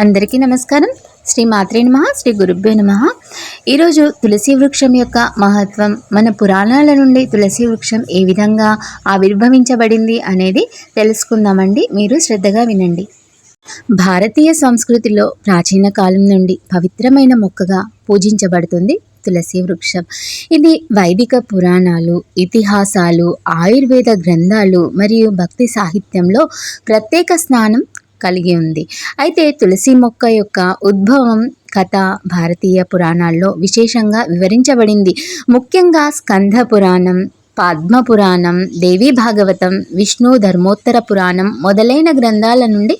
అందరికీ నమస్కారం. శ్రీ మాత్రే నమ శ్రీ గురుభ్యో నమ. ఈరోజు తులసి వృక్షం యొక్క మహత్వం మన పురాణాల నుండి తులసి వృక్షం ఏ విధంగా ఆవిర్భవించబడింది అనేది తెలుసుకుందామండి. మీరు శ్రద్ధగా వినండి. భారతీయ సంస్కృతిలో ప్రాచీన కాలం నుండి పవిత్రమైన మొక్కగా పూజించబడుతుంది తులసి వృక్షం. ఇది వైదిక పురాణాలు ఇతిహాసాలు ఆయుర్వేద గ్రంథాలు మరియు భక్తి సాహిత్యంలో ప్రత్యేక స్నానం కలిగి ఉంది. అయితే తులసి మొక్క యొక్క ఉద్భవం కథ భారతీయ పురాణాల్లో విశేషంగా వివరించబడింది. ముఖ్యంగా స్కంధ పురాణం పద్మ పురాణం దేవీ భాగవతం విష్ణు ధర్మోత్తర పురాణం మొదలైన గ్రంథాల నుండి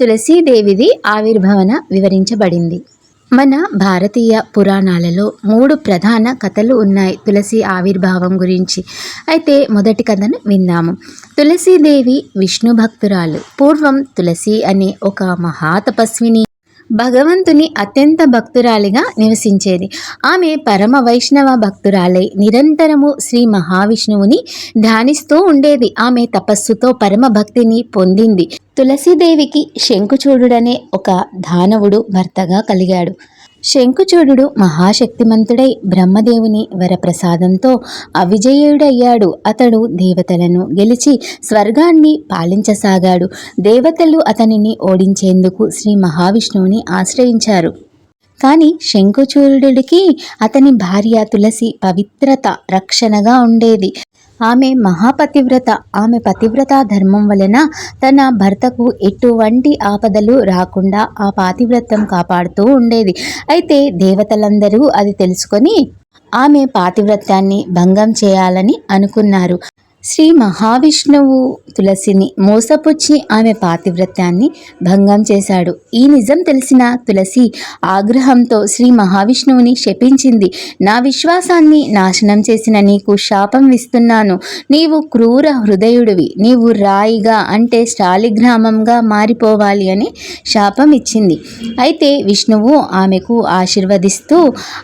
తులసీదేవిది ఆవిర్భవన వివరించబడింది. మన భారతీయ పురాణాలలో మూడు ప్రధాన కథలు ఉన్నాయి తులసి ఆవిర్భావం గురించి. అయితే మొదటి కథను విందాము. తులసీదేవి విష్ణు భక్తురాలు. పూర్వం తులసి అనే ఒక మహాతపస్విని భగవంతుని అత్యంత భక్తురాలిగా నివసించేది. ఆమె పరమ వైష్ణవ భక్తురాలై నిరంతరము శ్రీ మహావిష్ణువుని ధ్యానిస్తూ ఉండేది. ఆమె తపస్సుతో పరమ భక్తిని పొందింది. తులసీదేవికి శంకుచూడుడనే ఒక దానవుడు భర్తగా కలిగాడు. శంకుచూడు మహాశక్తిమంతుడై బ్రహ్మదేవుని వరప్రసాదంతో అవిజయుడయ్యాడు. అతడు దేవతలను గెలిచి స్వర్గాన్ని పాలించసాగాడు. దేవతలు అతనిని ఓడించేందుకు శ్రీ మహావిష్ణువుని ఆశ్రయించారు. కానీ శంకుచూరుడికి అతని భార్య తులసి పవిత్రత రక్షణగా ఉండేది. ఆమె మహాపతివ్రత ఆమె పతివ్రత ధర్మం వలన తన భర్తకు ఎటువంటి ఆపదలు రాకుండా ఆ పాతివ్రతం కాపాడుతూ ఉండేది. అయితే దేవతలందరూ అది తెలుసుకొని ఆమె పాతివ్రత్యాన్ని భంగం చేయాలని అనుకున్నారు. శ్రీ మహావిష్ణువు తులసిని మోసపుచ్చి ఆమె పాతివ్రత్యాన్ని భంగం చేశాడు. ఈ నిజం తెలిసిన తులసి ఆగ్రహంతో శ్రీ మహావిష్ణువుని శపించింది. నా విశ్వాసాన్ని నాశనం చేసిన నీకు శాపం ఇస్తున్నాను నీవు క్రూర హృదయుడివి. నీవు రాయిగా అంటే శాలిగ్రామంగా మారిపోవాలి అని శాపం ఇచ్చింది. అయితే విష్ణువు ఆమెకు ఆశీర్వదిస్తూ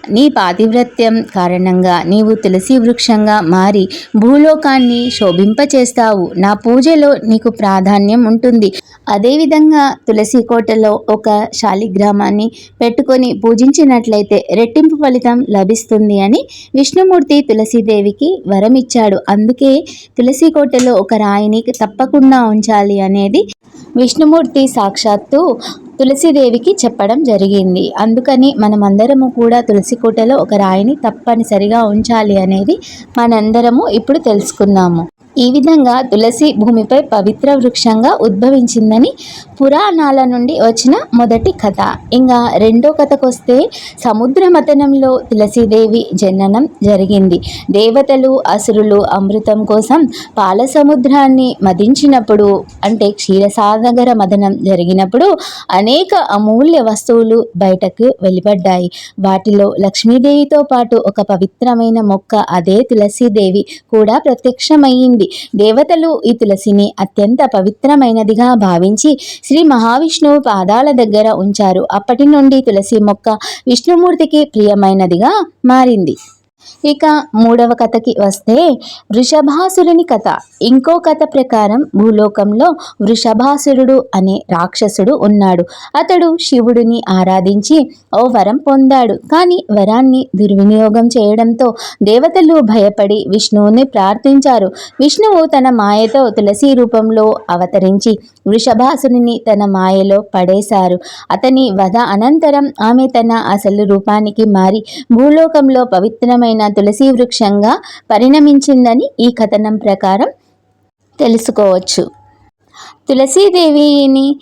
నీ పాతివ్రత్యం కారణంగా నీవు తులసి వృక్షంగా మారి భూలోకాన్ని శోభింపచేస్తావు. నా పూజలో నీకు ప్రాధాన్యం ఉంటుంది. అదేవిధంగా తులసి కోటలో ఒక శాలిగ్రామాన్ని పెట్టుకొని పూజించినట్లయితే రెట్టింపు ఫలితం లభిస్తుంది అని విష్ణుమూర్తి తులసీదేవికి వరం ఇచ్చాడు అందుకే తులసి కోటలో ఒక రాయిని తప్పకుండా ఉంచాలి అనేది విష్ణుమూర్తి సాక్షాత్తు తులసిదేవికి చెప్పడం జరిగింది. అందుకని మనమందరము కూడా తులసి కోటలో ఒక రాయిని తప్పనిసరిగా ఉంచాలి అనేది మనందరము ఇప్పుడు తెలుసుకుందాము ఈ విధంగా తులసి భూమిపై పవిత్ర వృక్షంగా ఉద్భవించిందని పురాణాల నుండి వచ్చిన మొదటి కథ. ఇంకా రెండో కథకు వస్తే సముద్ర మతనంలో తులసీదేవి జననం జరిగింది. దేవతలు అసురులు అమృతం కోసం పాల సముద్రాన్ని మదించినప్పుడు అంటే క్షీరసాగర మదనం జరిగినప్పుడు అనేక అమూల్య వస్తువులు బయటకు వెలువడ్డాయి. వాటిలో లక్ష్మీదేవితో పాటు ఒక పవిత్రమైన మొక్క అదే తులసీదేవి కూడా ప్రత్యక్షమయ్యింది దేవతలు ఈ తులసిని అత్యంత పవిత్రమైనదిగా భావించి శ్రీ మహావిష్ణువు పాదాల దగ్గర ఉంచారు. అప్పటి నుండి తులసి మొక్క విష్ణుమూర్తికి ప్రియమైనదిగా మారింది. ఇక మూడవ కథకి వస్తే వృషభాసురుని కథ. ఇంకో కథ ప్రకారం భూలోకంలో వృషభాసురుడు అనే రాక్షసుడు ఉన్నాడు. అతడు శివుడిని ఆరాధించి ఓ వరం పొందాడు. కానీ వరాన్ని దుర్వినియోగం చేయడంతో దేవతలు భయపడి విష్ణువుని ప్రార్థించారు. విష్ణువు తన మాయతో తులసి రూపంలో అవతరించి వృషభాసురుని తన మాయలో పడేశారు. అతని వధ అనంతరం ఆమె తన అసలు రూపానికి మారి భూలోకంలో పవిత్రమైన తులసి వృక్షంగా పరిణమించిందని ఈ కథనం ప్రకారం తెలుసుకోవచ్చు. తులసీదేవిని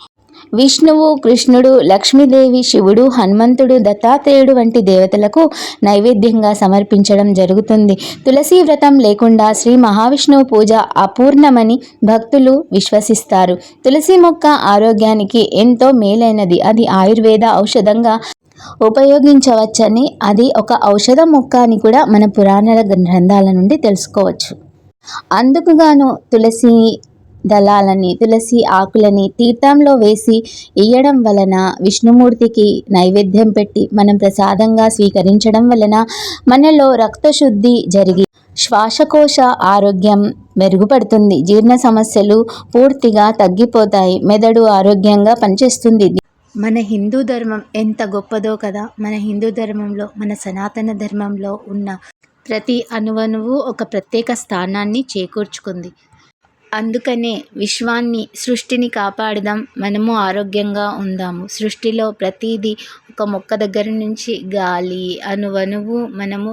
విష్ణువు కృష్ణుడు లక్ష్మీదేవి శివుడు హనుమంతుడు దత్తాత్రేయుడు వంటి దేవతలకు నైవేద్యంగా సమర్పించడం జరుగుతుంది. తులసి వ్రతం లేకుండా శ్రీ మహావిష్ణువు పూజ అపూర్ణమని భక్తులు విశ్వసిస్తారు. తులసి మొక్క ఆరోగ్యానికి ఎంతో మేలైనది. అది ఆయుర్వేద ఔషధంగా ఉపయోగించవచ్చని అది ఒక ఔషధ మొక్క అని కూడా మన పురాణాల గ్రంథాల నుండి తెలుసుకోవచ్చు. అందుకుగాను తులసి దళాలని తులసి ఆకులని తీర్థంలో వేసి ఇయ్యడం వలన విష్ణుమూర్తికి నైవేద్యం పెట్టి మనం ప్రసాదంగా స్వీకరించడం వలన మనలో రక్తశుద్ధి జరిగి శ్వాసకోశ ఆరోగ్యం మెరుగుపడుతుంది. జీర్ణ సమస్యలు పూర్తిగా తగ్గిపోతాయి. మెదడు ఆరోగ్యంగా పనిచేస్తుంది. మన హిందూ ధర్మం ఎంత గొప్పదో కదా. మన హిందూ ధర్మంలో మన సనాతన ధర్మంలో ఉన్న ప్రతి అణువణువు ఒక ప్రత్యేక స్థానాన్ని చేకూర్చుకుంది. అందుకనే విశ్వాన్ని సృష్టిని కాపాడదాం మనము ఆరోగ్యంగా ఉందాము. సృష్టిలో ప్రతిదీ ఒక మొక్క దగ్గర నుంచి గాలి అణువణువు మనము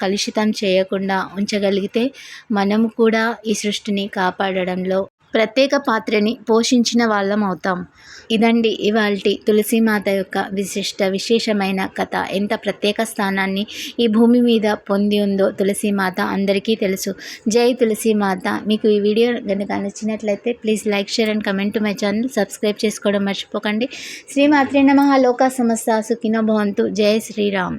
కలుషితం చేయకుండా ఉంచగలిగితే మనము కూడా ఈ సృష్టిని కాపాడడంలో ప్రత్యేక పాత్రని పోషించిన వాళ్ళం అవుతాం. ఇదండి ఇవాల్టి తులసీమాత యొక్క విశిష్ట విశేషమైన కథ. ఎంత ప్రత్యేక స్థానాన్ని ఈ భూమి మీద పొంది ఉందో తులసీమాత అందరికీ తెలుసు. జై తులసీమాత. మీకు ఈ వీడియో కనుక నచ్చినట్లయితే please like share and comment my channel. Subscribe చేసుకోవడం మర్చిపోకండి. శ్రీమాత్రి నమ. లోకా సమస్త సుఖినో భవంతు. జై శ్రీరామ్.